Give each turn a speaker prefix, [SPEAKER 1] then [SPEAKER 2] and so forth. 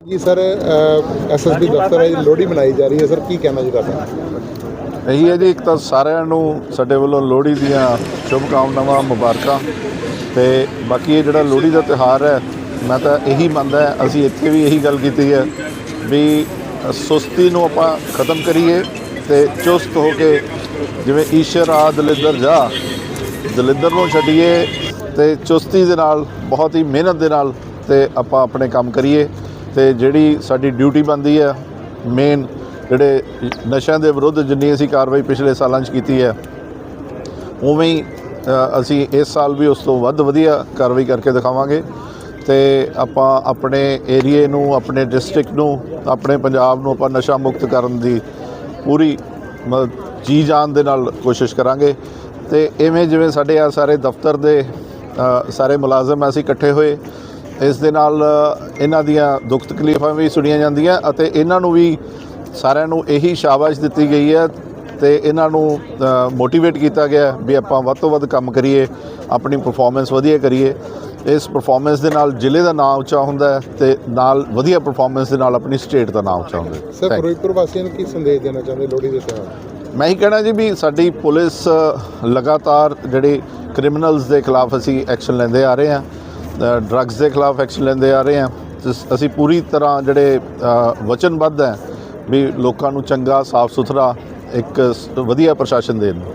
[SPEAKER 1] ਜੀ sir SSP ਦਫ਼ਤਰ ਹੈ ਜੀ ਲੋਹੜੀ ਮਨਾਈ ਜਾ ਰਹੀ ਹੈ। ਸਰ ਕੀ ਕਹਿਣਾ ਜੀ ਤੁਹਾਡਾ?
[SPEAKER 2] ਇਹੀ ਹੈ ਜੀ ਇੱਕ ਤਾਂ ਸਾਰਿਆਂ ਨੂੰ ਸਾਡੇ ਵੱਲੋਂ ਲੋਹੜੀ ਦੀਆਂ ਸ਼ੁਭ ਕਾਮਨਾਵਾਂ ਮੁਬਾਰਕਾਂ ਤੇ ਬਾਕੀ ਇਹ ਜਿਹੜਾ ਲੋਹੜੀ ਦਾ ਤਿਉਹਾਰ ਹੈ ਮੈਂ ਤਾਂ ਇਹੀ ਮੰਨਦਾ ਅਸੀਂ ਇੱਥੇ ਵੀ ਇਹੀ ਗੱਲ ਕੀਤੀ ਹੈ ਵੀ ਸੁਸਤੀ ਨੂੰ ਆਪਾਂ ਖਤਮ ਕਰੀਏ ਤੇ ਚੁਸਤ ਹੋ ਕੇ ਜਿਵੇਂ ਈਸ਼ਰ ਆ ਦਲਿੱਦਰ ਜਾ ਦਲਿੱਦਰ ਨੂੰ ਛੱਡੀਏ ਤੇ ਚੁਸਤੀ ਦੇ ਨਾਲ ਬਹੁਤ ਹੀ ਮਿਹਨਤ ਦੇ ਨਾਲ ਤੇ ਆਪਾਂ ਆਪਣੇ ਕੰਮ ਕਰੀਏ। ਤੇ ਜਿਹੜੀ ਸਾਡੀ ਡਿਊਟੀ ਬਣਦੀ ਹੈ ਮੇਨ ਜਿਹੜੇ ਨਸ਼ਿਆਂ ਦੇ ਵਿਰੁੱਧ ਜਿੰਨੀ ਅਸੀਂ ਕਾਰਵਾਈ ਪਿਛਲੇ ਸਾਲਾਂ 'ਚ ਕੀਤੀ ਹੈ, ਉਵੇਂ ਹੀ ਅਸੀਂ ਇਸ ਸਾਲ ਵੀ ਉਸ ਤੋਂ ਵੱਧ ਵਧੀਆ ਕਾਰਵਾਈ ਕਰਕੇ ਦਿਖਾਵਾਂਗੇ ਤੇ ਆਪਾਂ ਆਪਣੇ ਏਰੀਏ ਨੂੰ, ਆਪਣੇ ਡਿਸਟ੍ਰਿਕਟ ਨੂੰ, ਆਪਣੇ ਪੰਜਾਬ ਨੂੰ ਆਪਾਂ ਨਸ਼ਾ ਮੁਕਤ ਕਰਨ ਦੀ ਪੂਰੀ ਮ- ਜੀ ਜਾਨ ਦੇ ਨਾਲ ਕੋਸ਼ਿਸ਼ ਕਰਾਂਗੇ ਤੇ ਇਵੇਂ ਜਿਵੇਂ ਸਾਡੇ ਆ ਸਾਰੇ ਦਫ਼ਤਰ ਦੇ ਸਾਰੇ ਮੁਲਾਜ਼ਮ ਅਸੀਂ ਇਕੱਠੇ ਹੋਏ ਇਸ ਦੇ ਨਾਲ ਇਹਨਾਂ ਦੀਆਂ ਦੁੱਖ ਤਕਲੀਫਾਂ ਵੀ ਸੁਣੀਆਂ ਜਾਂਦੀਆਂ ਅਤੇ ਇਹਨਾਂ ਨੂੰ ਵੀ ਸਾਰਿਆਂ ਨੂੰ ਇਹੀ ਸ਼ਾਬਾਸ਼ ਦਿੱਤੀ ਗਈ ਹੈ ਤੇ ਇਹਨਾਂ ਨੂੰ ਮੋਟੀਵੇਟ ਕੀਤਾ ਗਿਆ ਵੀ ਆਪਾਂ ਵੱਧ ਤੋਂ ਵੱਧ ਕੰਮ ਕਰੀਏ ਆਪਣੀ ਪਰਫਾਰਮੈਂਸ ਵਧੀਆ ਕਰੀਏ। ਇਸ ਪਰਫਾਰਮੈਂਸ ਦੇ ਨਾਲ ਜ਼ਿਲ੍ਹੇ ਦਾ ਨਾਮ ਉੱਚਾ ਹੁੰਦਾ ਹੈ ਤੇ ਨਾਲ ਵਧੀਆ ਪਰਫਾਰਮੈਂਸ ਦੇ ਨਾਲ ਆਪਣੀ ਸਟੇਟ ਦਾ ਨਾਮ ਉੱਚਾ ਹੁੰਦਾ ਹੈ।
[SPEAKER 1] ਸਰ. ਫਿਰੋਜ਼ਪੁਰ ਵਾਸੀਆਂ ਨੂੰ ਕੀ ਸੰਦੇਸ਼ ਦੇਣਾ ਚਾਹੁੰਦੇ ਲੋਹੜੀ ਦੇ ਤਿਉਹਾਰ?
[SPEAKER 2] ਮੈਂ ਹੀ ਕਹਿਣਾ ਜੀ ਵੀ ਸਾਡੀ ਪੁਲਿਸ ਲਗਾਤਾਰ ਜਿਹੜੇ ਕ੍ਰਿਮੀਨਲਸ ਦੇ ਖਿਲਾਫ ਅਸੀਂ ਐਕਸ਼ਨ ਲੈਂਦੇ ਆ ਰਹੇ ਹਾਂ। ਡਰੱਗਸ ਦੇ ਖਿਲਾਫ ਐਕਸ਼ਨ ਲੈਂਦੇ ਆ ਰਹੇ ਹਾਂ। ਤੇ ਅਸੀਂ ਪੂਰੀ ਤਰ੍ਹਾਂ ਜਿਹੜੇ ਵਚਨਬੱਧ ਹੈ ਵੀ ਲੋਕਾਂ ਨੂੰ ਚੰਗਾ ਸਾਫ਼ ਸੁਥਰਾ ਇੱਕ ਵਧੀਆ ਪ੍ਰਸ਼ਾਸਨ ਦੇਣ। ਨੂੰ